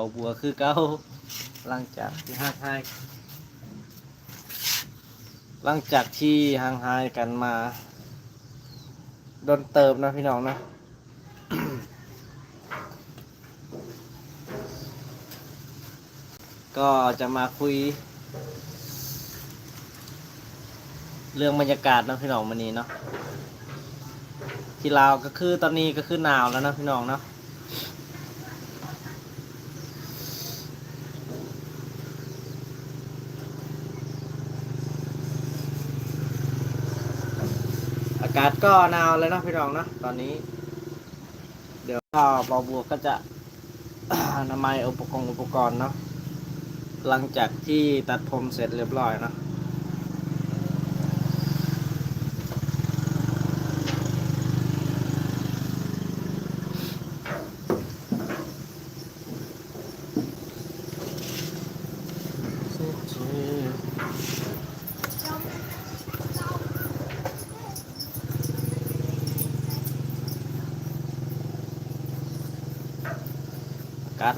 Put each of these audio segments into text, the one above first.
บอกบัวคือเก้าหลังจากที่ห่างหายหลังจากที่ห่างหายกันมาโดนเติมนะพี่น้องนะก็จะมาคุย เรื่องบรรยากาศนะพี่น้องวันนี้เนาะที่ลาวก็คือตอนนี้ก็คือหนาวแล้วนะพี่น้องเนาะ อากาศก็หนาวเลยเนาะพี่น้องเนาะตอนนี้ เดี๋ยวก็บอบัวก็จะอนามัยอุปกรณ์อุปกรณ์เนาะหลังจากที่ตัดผมเสร็จเรียบร้อยเนาะ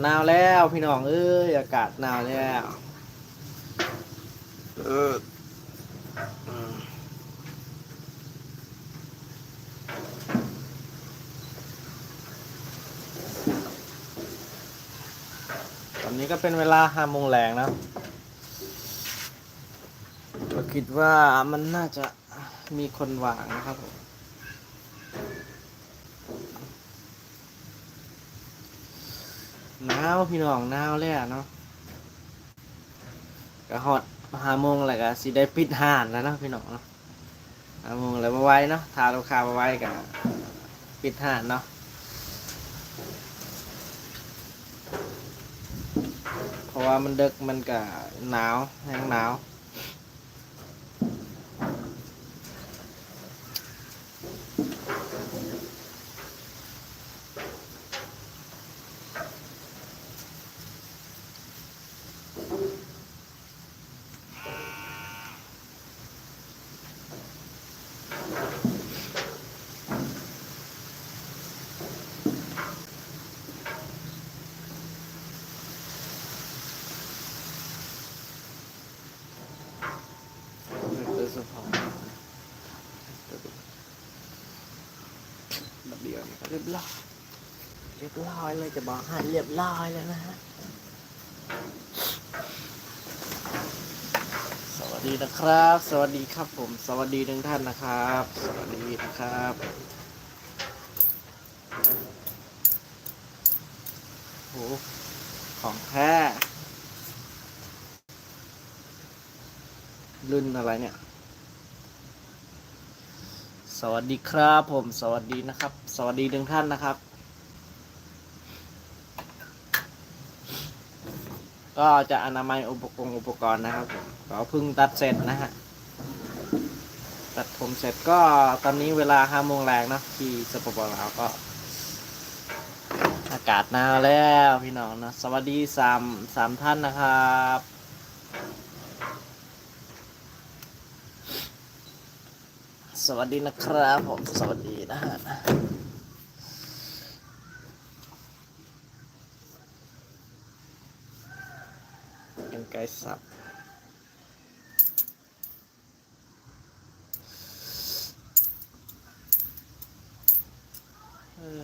หนาวแล้วพี่น้องเอ้ยอากาศหนาวแล้วเออตอนนี้ก็เป็นเวลาห้าโมงแรงนะก็คิดว่ามันน่าจะมีคนวางนะครับผม หนาวพี่น้องหนาวเลยอะเนาะก็ฮอดหาโมงอะไรก็สิได้ปิดห่านแล้วเนาะพี่น้องเนาะหาโมงเลยมาไว้เนาะทาลูกค้ามาไว้ก็ปิดห่านเนาะเพราะว่ามันเดึกมันก็หนาวแห้งหนาว เรียบร้อยเรียบร้อยเลยจะบอกให้เรียบร้อยแล้วนะฮะสวัสดีนะครับ สวัสดีครับผม สวัสดีทุกท่านนะครับ สวัสดีนะครับโหของแท้รุ่นอะไรเนี่ย สวัสดีครับผมสวัสดีนะครับ สวัสดีทุกท่านนะครับ ก็จะอนามัยอุปกรณ์อุปกรณ์นะครับผมก็เพิ่งตัดเสร็จนะฮะตัดผมเสร็จก็ตอนนี้เวลาห้าโมงแรงเนะที่สปปลาวก็ อากาศหนาวแล้วพี่น้องนะสวัสดีสามสามท่านนะครับ สวัสดีนะครับผม สวัสดีนะฮะเป็นไก่สับเออ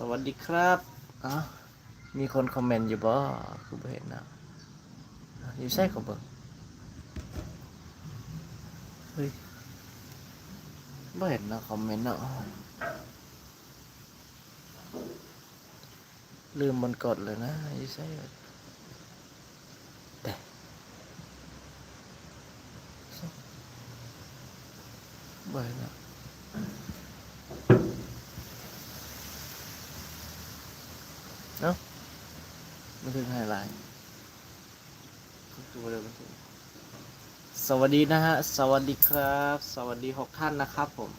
สวัสดีครับอะมีคนคอมเมนต์อยู่บ่คือบ่เห็นนะอยู่ใช่ของบ่เฮ้ยไม่เห็นนะคอมเมนต์เนาะลืมมันกดเลยนะอยู่ใช่แต่ไม่เห็นนะเนาะมันถึงไฮไลท์ สวัสดีนะฮะ สวัสดีครับ สวัสดีหกท่านนะครับผม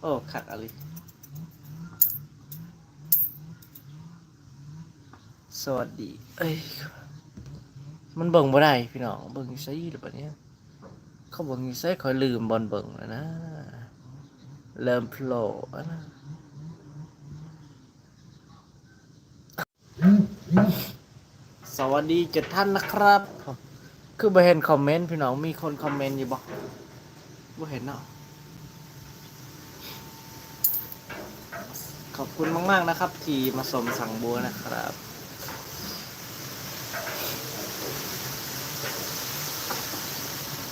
โอ้ ขัดอะไร สวัสดี เอ้ย มันเบิ่งบ่ได้พี่น้อง เบิ่งอยู่หรือเปล่าเนี่ยเขาเบิ่งอยู่คอยลืมบอลเบิ่งแล้วนะ เริ่มโผล่แล้วนะ สวัสดีเจ็ดท่านนะครับ คือบ่เห็นคอมเมนต์พี่น้องมีคนคอมเมนต์อยู่บ่บ่เห็นเนาะขอบคุณมาก ๆ นะครับ ที่มาสมสั่งบัวนะครับ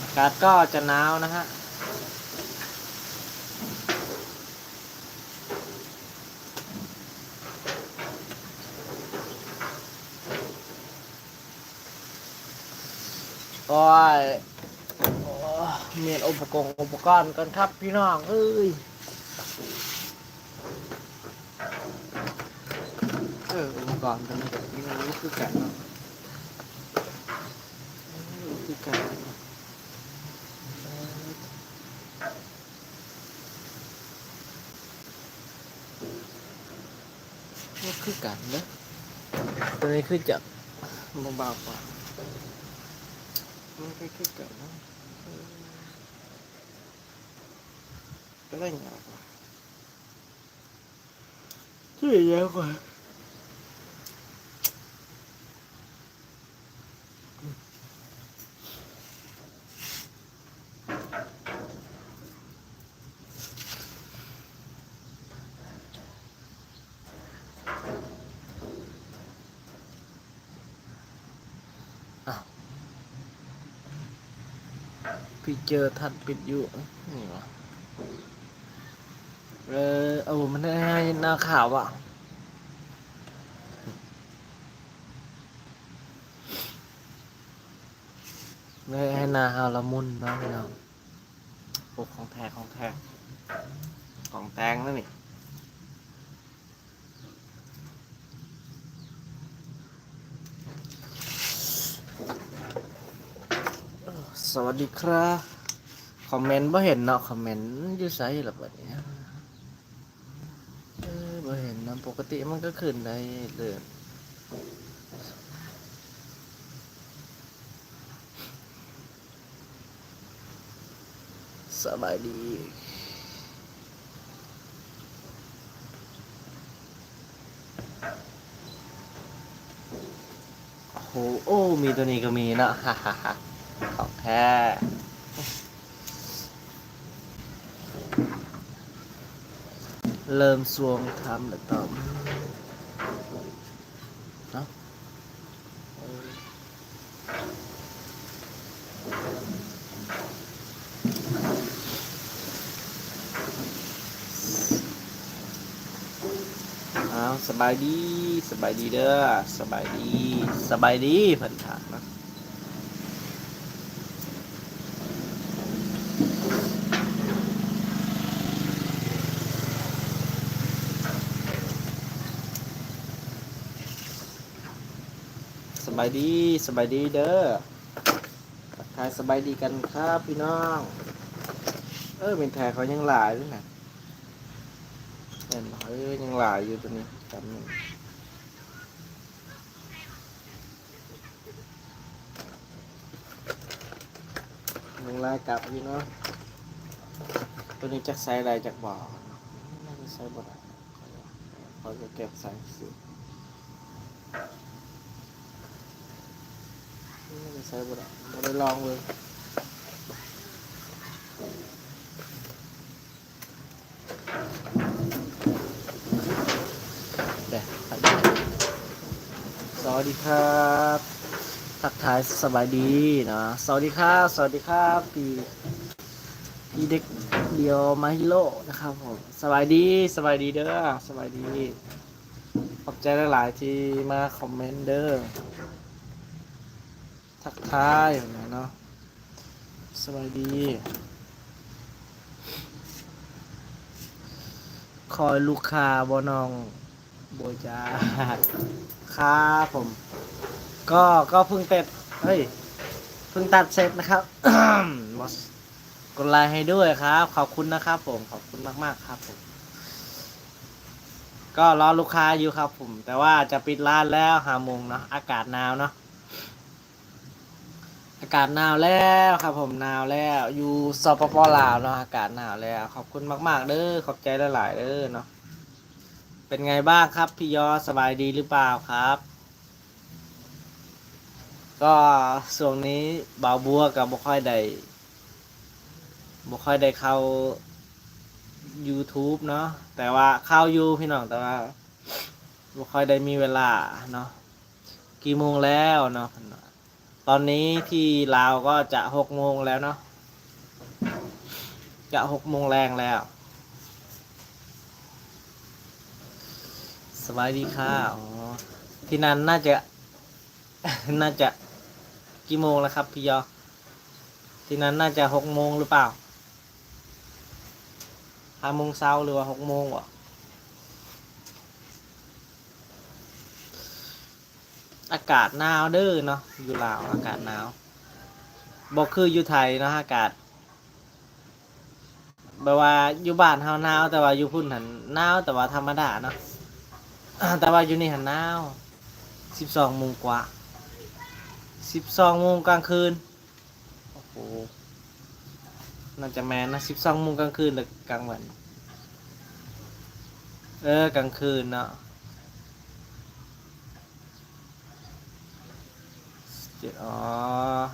อากาศก็จะหนาวนะฮะ โอ้ยโอ้ยเมียนอุปกรณ์อุปกรณ์กันครับพี่น้องเอ้ยเอออุปกรณ์กันนี่นี่มันรู้คือกันเนาะคือกันนาะรู้คือกันนะตัวนี้คือจะเบาๆกว่า มันก็คือเกิดนะเออก็ได้เงากว่าช่วยเยอะกว่า พี่เจอทัดปิดอยู่นี่วะเออเอามันได้หน้าขาวอะเลยให้หนาฮาละมุนนะพี่น้องปกของแท้ของแท้ของแตงนั่นนี่ส วัสดีครับ คอมเมนต์บ่เห็นเนาะ คอมเมนต์ยู่ไสล่ะบัดนี้เออบ่เห็นนะปกติมันก็ขึ้นได้เลยสบายดี โอ้โหโอ้มีตัวนี้ก็มีเนาะฮ่าฮ่าฮ่า ของแท้เริ่มสวงทำแล้วต่อเนาะเอาสบายดีสบายดีเด้อสบายดีสบายดีเพิ่นถามนะ บายดีสบายดีเด้อทักทายสบายดีกันครับพี่น้อง เออเป็นแทเขายังหลายด้วยนะเห็นเออยังหลายอยู่ตัวนี้จำหนึ่งยังไล่กลับอยู่เนาะตัวนี้จักไซส์อะไรจากบ่อน่าจะไซส์บ่ได้เขาจะเก็บไซส์ ไม่ได้ใช้บ่ได้บ่ได้ลองเลยเดี๋ยวสวัสดีครับทักทายสบายดีนะสวัสดีครับ สวัสดีครับพี่พี่เด็กเดียวมาฮิโร่นะครับผมสบายดีสบายดีเด้อสบายดีขอบใจหลาย ๆ ที่มาคอมเมนต์เด้อ ทายแบบนี้เนาะสบายดี คอยลูกค้าบอนองโบจาครับผม ก็ก็เพิ่งเต็ดเฮ้ยเพิ่งตัดเสร็จนะครับมอสกดไลค์ให้ด้วยครับ ขอบคุณนะครับผม ขอบคุณมาก ๆ ครับผม ก็รอลูกค้าอยู่ครับผม แต่ว่าจะปิดร้านแล้วหาโมงเนาะ อากาศหนาวเนาะ อากาศหนาวแล้วครับผมหนาวแล้ว อยู่สปปลาวเนาะอากาศหนาวแล้ว ขอบคุณมาก ๆ เด้อขอบใจหลายๆเด้อเนาะเป็นไงบ้างครับ พี่ยอสบายดีหรือเปล่าครับ ก็ช่วงนี้บ่าวบัวกับบ่ค่อยได้บ่ค่อยได้เข้า YouTube เนาะแต่ว่าเข้ายูพี่น้องแต่ว่าบ่ค่อยได้มีเวลาเนาะกี่โมงแล้วเนาะ ตอนนี้ที่ลาวก็จะหกโมงแล้วเนาะจะหกโมงแรงแล้วสบายดีค่ะอ๋อที่นั่นน่าจะ น่าจะกี่โมงแล้วครับพี่ยอ ที่นั้นน่าจะหกโมงหรือเปล่าห้าโมงเช้าหรือว่าหกโมงวะ อากาศหนาวเด้อเนาะอยู่ลาวอากาศหนาวบอกคืออยู่ไทยเนาะอากาศแบบว่าอยู่บ้านเฮาหนาวแต่ว่าอยู่พุ่นหันหนาวแต่ว่าธรรมดาเนาะแต่ว่าอยู่นี่หันหนาวสิบสองโมงกว่าสิบสองโมงกลางคืนโอ้โหน่าจะแมนนะสิบสองโมงกลางคืนหรือกลางวันเออกลางคืนเนาะ เจ็ดอ๋อ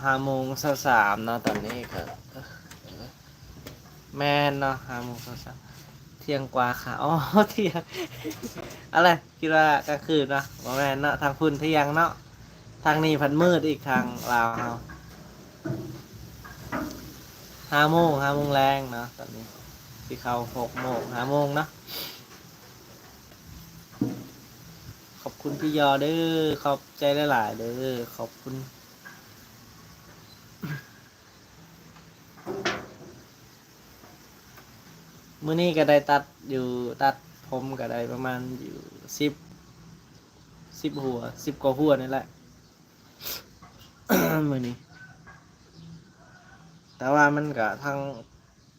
ห้าโมงสสามเนาะตอนนี้ก็แมนเนาะห้าโมงสสามเที่ยงกว่าค่ะอ๋อเที่ยงอะไรคิดว่ากลางคืนเนาะบ่แมนเนาะทางคุณเที่ยงเนาะทางนี้พันมืดอีกทางลาวเฮาห้าโมงห้าโมงแรงเนาะตอนนี้ที่เขาหกโมงห้าโมงเนาะขอบคุณพี่ยอเด้อขอบใจหลายๆเด้อขอบคุณ มื้อนี้ก็ได้ตัดอยู่ตัดผมก็ได้ประมาณอยู่สิบสิบหัวสิบกว่าหัวนี่แหละมือนี้ แต่ว่ามันก็ทั้ง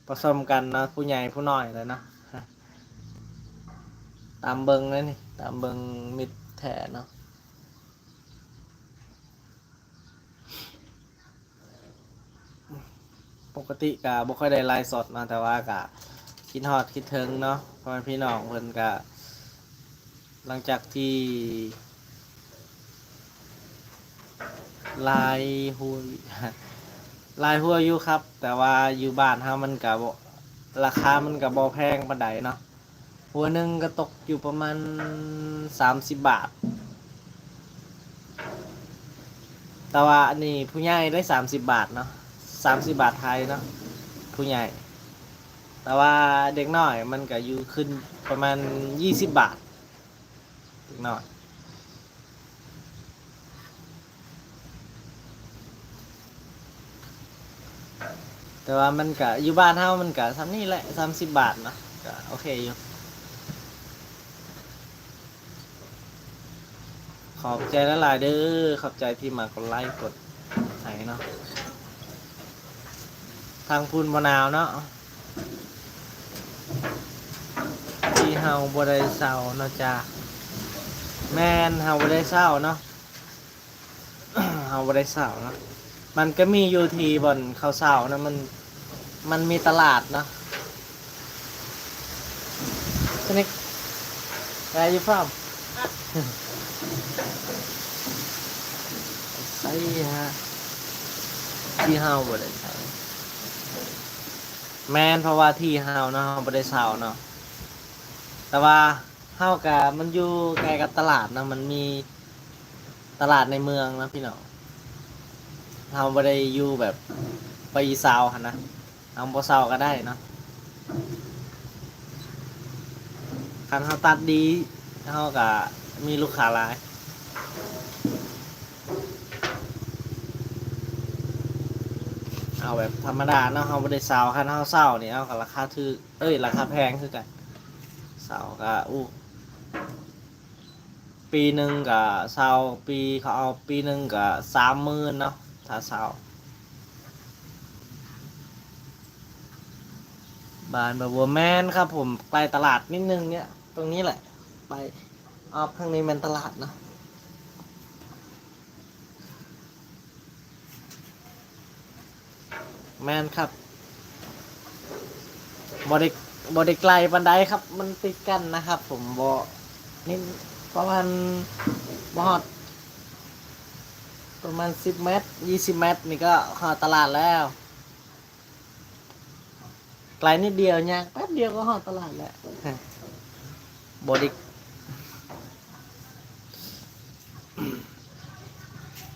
ผสมกันนะผู้ใหญ่ผู้น้อยเลยเนาะตามเบิงเลยนี่ตามเบิงมิดแถเนาะปกติกะบ่ค่อยได้ไลฟ์สดนาะแต่ว่ากะ คิดฮอดคิดถึงเนาะพราะว่าพี่น้องเพิ่นกะหลังจากที่ลายหัวลายหัวอยู่ครับ แต่ว่าอยู่บ้านเฮามันกับราคามันกับบ่แพงปานใดเนาะหัวหนึ่งก็ตกอยู่ประมาณสามสิบบาท แต่ว่าอันนี้ผู้ใหญ่ได้สามสิบบาทเนาะสามสิบบาทไทยเนาะผู้ใหญ่ แต่ว่าเด็กน้อยมันก็อยู่ขึ้นประมาณยี่สิบบาทเด็กน้อยแต่ว่ามันก็อยู่บ้านเฮามันก็ทำนี่แหละสามสิบบาทเนาะก็โอเคอยู่ ขอบใจละลายเด้อ ขอบใจที่มากดไลค์กดให้เนาะ ทางพูนมะนาวเนาะ ที่เฮาบ่ได้เศร้าเนาะจ้าแมนเฮาบ่ได้เศร้าเนาะเฮาบ่ได้เศร้าเนาะมันก็มีอยู่ที่บอนข้าวเสานะมันมันมีตลาดเนาะสนิก where are you from ใส่ฮะที่เฮาบ่ได้ แม่นเพราะว่าที่เฮาเนาะเฮาบ่ได้เช่าเนาะแต่ว่าเฮากะมันอยู่ใกล้กับตลาดเนาะมันมีตลาดในเมืองนะพี่น้องเราไม่ได้อยู่แบบไปซาวหันนะเอาบ่ซาวก็ได้เนาะคันเขาตัดดีเขาก็มีลูกค้าหลาย เอาแบบธรรมดาเนาะเขาไม่ได้ซาวคันเขาเศร้านี่เอากับราคาถือเอ้ยราคาแพงคือกันเศร้าก็อู้ปีหนึ่งกับเศร้าปีเขาเอาปีหนึ่งกับสามหมื่นเนาะถ้าเศร้าบ้านแบบวัวแมนครับผมไปตลาดนิดนึงเนี่ย ตรงนี้แหละ ไปออกทางนี้มันตลาดเนาะ แมนครับบริบริไกลบันไดครับ มันติดกันนะครับ ผมบอนี่ประมาณบอดประมาณสิบเมตรยี่สิบเมตร นี่ก็หอดตลาดแล้ว ไกลนิดเดียวเนี่ยแป๊บเดียวก็หอดตลาดแล้วบริ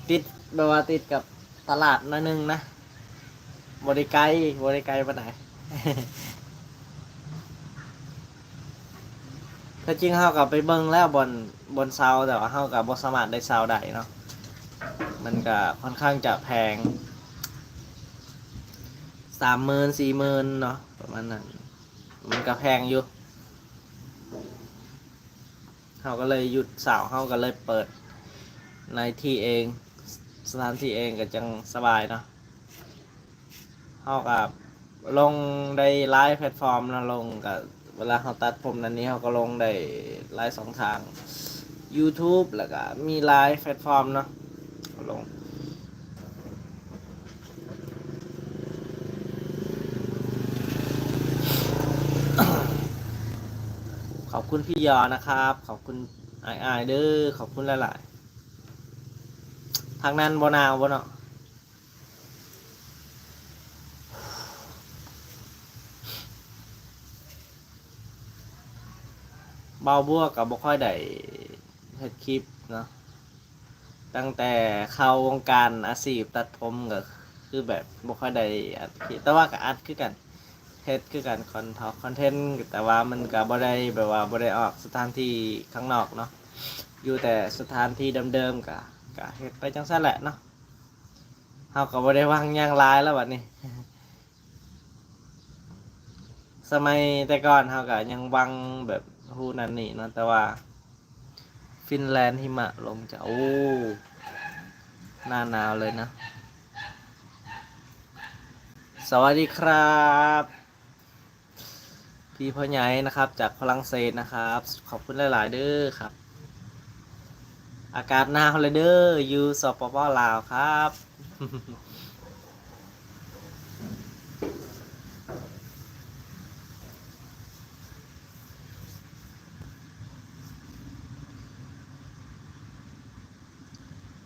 ติดแบบว่าติดกับตลาดหนิดนึงนะ บริไกลบริไกลปะไหนถ้าจริงเฮากับไปเบิ่งแล้วบนบนเซาแต่ว่าเฮากับบสามารถได้เซาได้เนาะมันก็ค่อนข้างจะแพงสามหมื่นสี่หมื่นเนาะประมาณนั้นมันก็แพงอยู่เฮาก็เลยหยุดเสาเฮาก็เลยเปิดในที่เองสถานที่เองก็จังสบายเนาะ เฮากับลงได้ไลฟ์แพลตฟอร์มนะลงกับเวลาเขาตัดผมนั้นนี้เขาก็ลงได้ไลฟ์สองทาง YouTube แล้วก็มีไลฟ์แพลตฟอร์มเนาะลงขอบคุณพี่ยอนะครับ ขอบคุณไอไอายๆเด้อขอบคุณหลาย ๆ ทางนั้นบนาวบนเนาะ เบาบัวกับบ่ค่อยได้เฮ็ดคลิปเนาะตั้งแต่เข้าวงการอาชีพตัดผมก็คือแบบบ่ค่อยได้อัดคลิปแต่ว่าก็อัดคือกันเฮ็ดคือกันคอนทคอนเทนต์แต่ว่ามันก็บ่ได้แบบว่าบ่ได้ออกสถานที่ข้างนอกเนาะอยู่แต่สถานที่เดิมๆก็ก็เฮ็ดไปจังซั่นแหละเนาะเฮาก็บ่ได้วางย่างลายแล้วบัดนี้สมัยแต่ก่อนเฮาก็ยังวางแบบ ฮู้นั่นนี่นะแต่ว่า ฟินแลนด์หิมะลงจะโอ้หน้าหนาวเลยนะ สวัสดีครับ พี่พ่อใหญ่นะครับ จากฝรั่งเศสนะครับ ขอบคุณหลาย ๆ เด้อครับ อากาศหนาวเลยเด้ออยู่สปปลาวครับ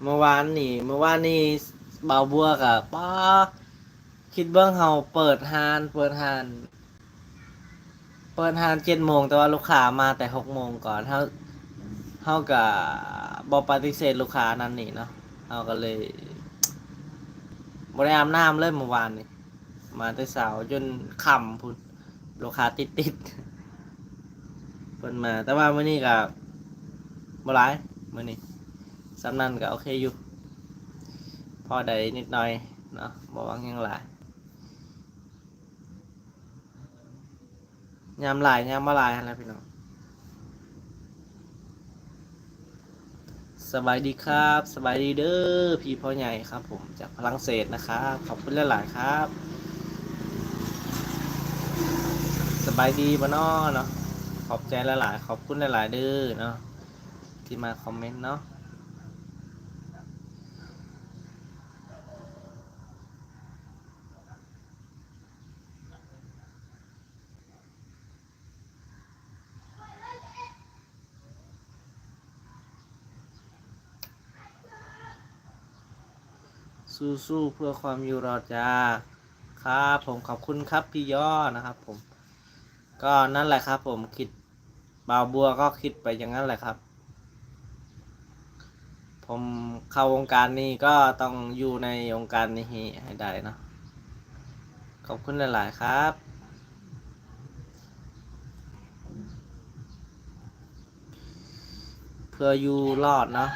เมื่อวานนี่ เมื่อวานนี่เบาบัวกับป้าคิดเบื้องเฮาเปิดฮานเปิดฮานเปิดฮานเจ็ดโมงแต่ว่าลูกค้ามาแต่หกโมงก่อนเฮาเฮากับบอปฏิเสธลูกค้านั่นนี่เนาะเฮาก็เลยบริอามน้ำเลยเมื่อวานนี่มาแต่เสาร์จนค่ำพุ่นลูกค้าติดติดเพิ่นมา แต่ว่าเมื้อนี้ก็บ่หลายมื้อนี้ สำนันก็โอเคอยู่ พอได้นิดหน่อยเนาะบ่หวังยังหลายยามหลายยามมาหลายอะไรพี่น้องสบายดีครับ สบายดีเด้อพี่พ่อใหญ่ครับ ผมจากฝรั่งเศสนะครับขอบคุณหลาย ๆ ครับ สบายดีบ่เนาะเนาะขอบใจหลาย ๆ ขอบคุณหลาย ๆ เด้อเนาะที่มาคอมเมนต์เนาะ สู้ๆเพื่อความอยู่รอดจ้าครับผมขอบคุณครับพี่ย่อนะครับผม ก็นั่นแหละครับผมคิดบาวบัวก็คิดไปอย่างนั้นแหละครับ ผมเข้าวงการนี้ก็ต้องอยู่ในวงการนี้ให้ได้นะขอบคุณหลาย ๆ ครับ เพื่ออยู่รอดเนาะ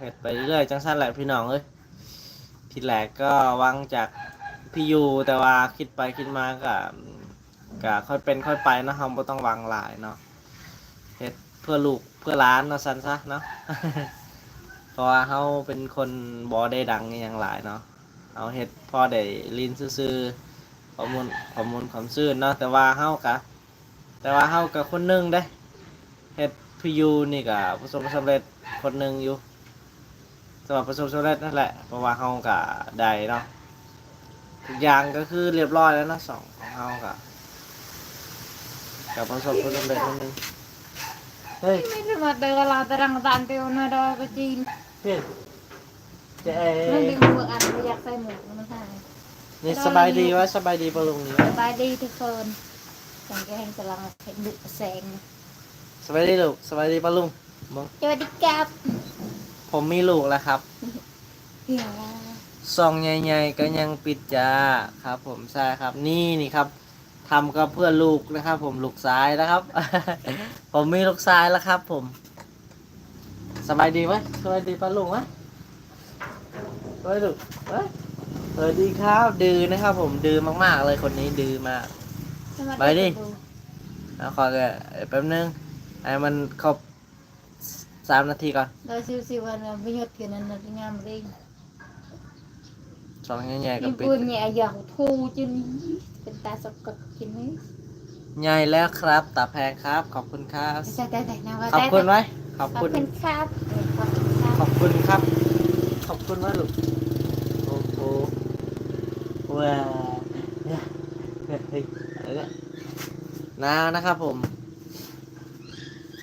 เฮ็ดไปเรื่อยๆจังสั้นแหละพี่น้องเอ้ยทีแรกก็วางจากพี่ยูแต่ว่าคิดไปคิดมาก็ก็ค่อยเป็นค่อยไปเนาะเราบ่ต้องวางหลายเนาะเฮ็ดเพื่อลูกเพื่อหล้านเนาะซันซะเนาะเพราะว่าเขาเป็นคนบ่ได้ดังอย่างหลายเนาะเอาเฮ็ดพอได้ลินซื่อๆข้อมูลข้อมูลความซื่นเนาะแต่ว่าเฮากะแต่ว่าเฮากับคนหนึงเด้เฮ็ดพี่ยูนี่ก็ประสบความสำเร็จคนหนึงอยู่ำหรับประสบความสำเร็จนั่นแหละเพราะว่าเฮาก็ได้เนาะทุกอย่างก็คือเรียบร้อยแล้วเนาะสองของเฮาก็กับประสบความสำเร็จคนหนึงเฮ้ยไม่ได้มาเดินลาตรังตันเตียวนะดอกจีนเพื่อนเจ๊มันดึงมืออันไม่อยากใส่หมวกมันใส่นี่สบายดีวะสบายดีปะลุงนี่สบายดีทุกคนสังเกตเห็นกำลังเห็นดุแสงสบายดีลูกสบายดีปะลุงมองสวัสดีครับ ผมมีลูกแล้วครับเฮียซองใหญ่ๆก็ยังปิดจ้าครับ ผมใช่ครับ นี่นี่ครับทำก็เพื่อลูกนะครับ ผมลูกซ้ายนะครับ ผมมีลูกซ้ายแล้วครับ ผมสบายดีไหมสบายดีปะลุงไหมสบายดีเอ้ยสวัสดีครับดื้อนะครับ ผมดื้อมากๆเลยคนนี้ดื้อมาก ไปดิ แล้วขอแป๊บนึงไอ้มันครบ สามนาทีก่อนเราซิวซิวันไม่หยุดเพียงนั้นนะงามเลยซองใหญ่ๆก็ยิ่งปิดปืนใหญ่อยากทูจนเป็นตาสกดกินไหมใหญ่แล้วครับตาแพงครับ ขอบคุณครับ ใช่แต่แต่นะว่าขอบคุณไหมขอบขอบคุณ คุณครับขอบคุณครับขอบคุณครับ ขอบคุณมากลูกโอ้โหว้าวเนี่ยเฮ้ยเฮ้ยอะไรเนี่ยนานะครับผม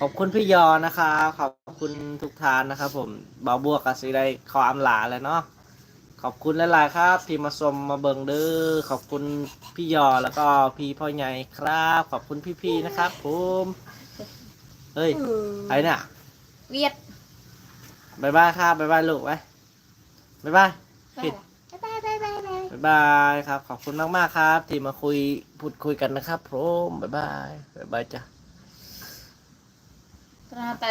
ขอบคุณพี่ยอนะครับขอบ คุณทุกทานนะครับ ผมบ่าวบัวกับสีได้ขออำลาแล้วเนาะขอบคุณหลายๆครับ ที่มาชมมาเบิงเด้อขอบคุณพี่ยอแล้วก็พี่พ่อใหญ่ครับ ขอบคุณพี่ๆนะครับผมเฮ้ยไอ้เนี่ยเวียดบายบายครับบายบายลูกไว้บายบายผิดบายบายบายบายบายบายครับ ขอบคุณมากๆครับ ที่มาคุยพูดคุยกันนะครับผมบายบายบายบายจ้ะ ternyata